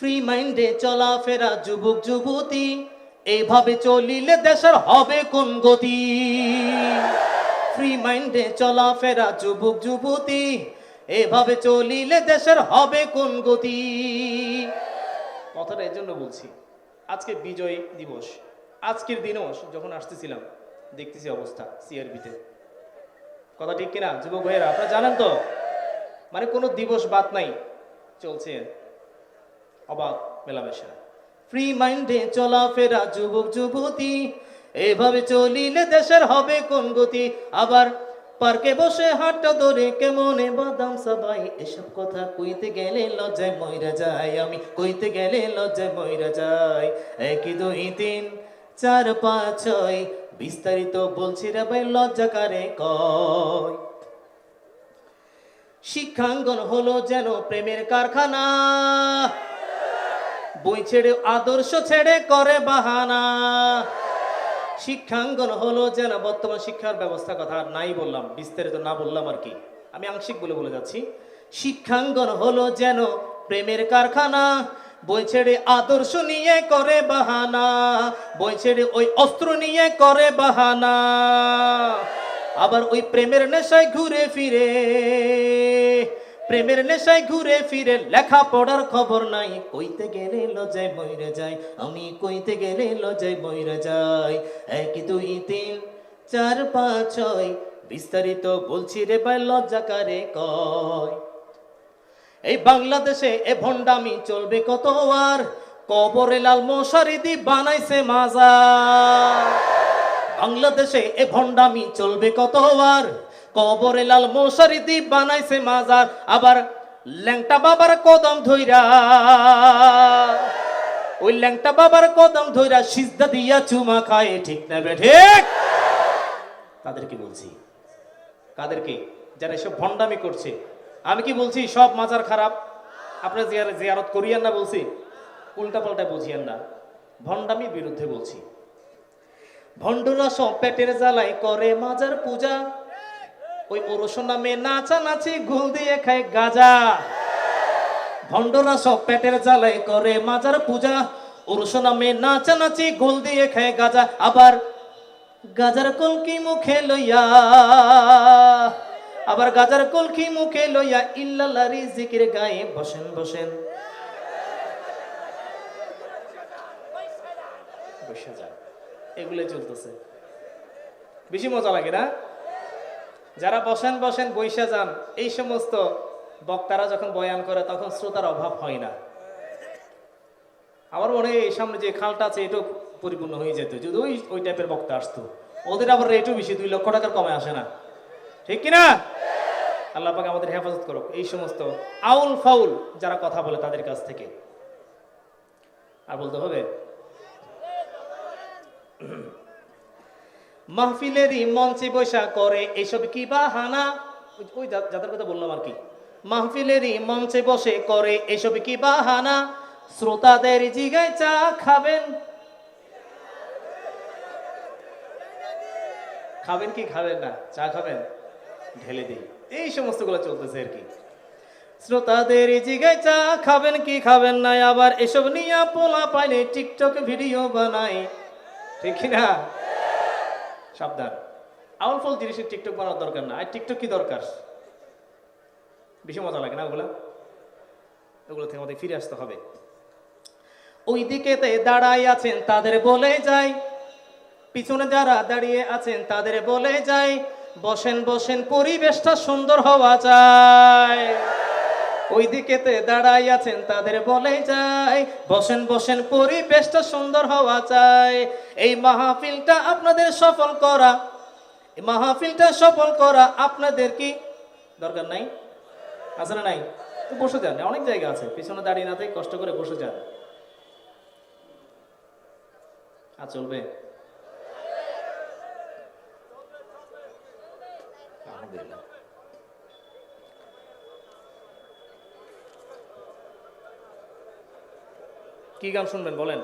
Free মাইন্ডে চলাফেরা যুবক, যুবতী এইভাবে চলিলে দেশের হবে কোন গতি? ফ্রি মাইন্ডে চলাফেরা যুবক, যুবতী, এভাবে চলিলে দেশের হবে কোন গতি? কথাটা এর জন্য বলছি, আজকে বিজয় দিবস, আজকের দিনও যখন আসতেছিলাম, দেখতেছি অবস্থা সিআরবিতে কথা ঠিক কিনা, যুবক ভাইয়েরা, আপনারা জানেন তো? মানে কোনো দিবস বাদ নাই, চলছে। অবাধ মেলামেশা। ফ্রি মাইন্ডে চলাফেরা যুবক যুবতী, এভাবে চলিলে দেশের হবে কোন গতি? আবার পার্কে বসে হাটটা ধরে কেমনে বাদাম সবাই? এসব কথা কইতে গেলে লজ্জায় মইরা যায় আমি। কইতে গেলে লজ্জায় মইরা যায় একই দুই তিন, চার, পাঁচ, ছয়, বিস্তারিত বলছি রে ভাই, লজ্জা কারে কয়? শিক্ষাঙ্গন হলো যেন প্রেমের কারখানা। বই ছেড়ে আদর্শ ছেড়ে করে বাহানা। শিক্ষাঙ্গন হলো যেন বর্তমান শিক্ষার ব্যবস্থা কথা নাই বললাম, বিস্তারিত না বললাম আর কি। আমি আংশিক বলে বলে যাচ্ছি। শিক্ষাঙ্গন হলো যেন প্রেমের কারখানা, বই ছেড়ে আদর্শ নিয়ে করে বাহানা, বই ছেড়ে ওই অস্ত্র নিয়ে করে বাহানা। আবার ওই প্রেমের নেশায় ঘুরে ফিরে প্রেমের নেশায় ঘুরে ফিরে লেখা পড়ার খবর নাই। কইতে গেলে লজায় বইরে যায়, আমি কইতে গেলে লজায় বইরে যাই এক, দুই, তিন, চার, পাঁচ, ছয়, বিস্তারিত বলছি রে ভাই, লজ্জা কারে কয়? এই বাংলাদেশে এ ভণ্ডামি চলবে কত আর? কবরে লাল মশারি দি বানাইছে মাজার। বাংলাদেশে এ ভণ্ডামি চলবে কত আর? কবরে লাল মশারি দি বানাইছে মাজার, আবার ল্যাংটা বাবার কদম ধইরা। ওই ল্যাংটা বাবার কদম ধইরা সিজদা দিয়া চুমা খায়, ঠিক না বে, ঠিক? তাদেরকে বলছি, কাদেরকে? যারা এসব ভণ্ডামি করছে, আমি কি বলছি সব মাজার খারাপ? আপনার জিয়ার- জিয়ারত করিয়েন না বলছি? উল্টা পাল্টা বুঝিয়েন না। ভণ্ডামির বিরুদ্ধে বলছি। ভণ্ডরা সব পেটের জ্বালাই করে মাজার পূজা। ওই ওরস নামে নাচা নাচি ঘুল দিয়ে খায় গাজা। ভণ্ডরা সব পেটের জ্বালাই করে মাজার পূজা। ওরস নাচা নাচি গোল দিয়ে খায় গাজা। আবার গাজার কলকি মুখে লইয়া, আবার গাজার কলকি মুখে লইয়া ইল্লাল্লাহি জিকির গায়ে বসেন বসেন। এগুলো চলতেছে। বেশি মজা লাগে না? যারা বসেন বসেন বৈশা যান, এই সমস্ত বক্তারা যখন বয়ান করে, তখন শ্রোতার অভাব হয় না। আমার মনে হয় এই সামনে যে খালটা আছে, এটাও পরিপূর্ণ হয়ে যেত, যদি ওই ওই টাইপের বক্তা আসতো। ওদের আবার রেটও বেশি, দুই লক্ষ টাকার কমে আসে না। ঠিক কিনা? আল্লাহ পাক আমাদের হেফাজত করুক। এই সমস্ত আউল ফাউল যারা কথা বলে তাদের কাছ থেকে। আর বলতে হবে মাহফিলেরই মঞ্চে বৈশা করে এইসব কি বাহানা? ওই- ওই যাদের কথা বললাম আর কি। মাহফিলেরই মঞ্চে বসে করে এইসব কি বাহানা? শ্রোতাদের জিগায় চা খাবেন? খাবেন কি খাবেন না? চা খাবেন? ঢেলে দিই। এই সমস্তগুলো চলতেছে আর কি। শ্রোতাদের জিগায় চা খাবেন কি খাবেন না? আবার এসব নিয়ে পোলা পাইলে টিকটক ভিডিও বানায়। ঠিক না? সাবধান। আউল ফল জিনিসের টিকটক বানানোর দরকার না। আর টিকটক কি দরকার? বেশি মজা লাগে না ওগুলা? ওগুলো থেকে আমাদের ফিরে আসতে হবে। ওই দিকেতে দাঁড়াই আছেন, তাদের বলে যায় পিছনে যারা দাঁড়িয়ে আছেন, তাদের বলে যায় বসেন বসেন, পরিবেশটা সুন্দর হওয়া চায় ওই দিকেতে দাঁড়াই আছেন, তাদের বলে যায় বসেন বসেন, পরিবেশটা সুন্দর হওয়া চায় এই মাহফিলটা আপনাদের সফল করা, এই মাহফিলটা সফল করা আপনাদের কি দরকার নাই? আছে না নাই? বসে যান, অনেক জায়গা আছে, পিছনে দাঁড়িয়ে না থেকে কষ্ট করে বসে যান। আর চলবে? আলহামদুলিল্লাহ। কি গান শুনবেন বলেন?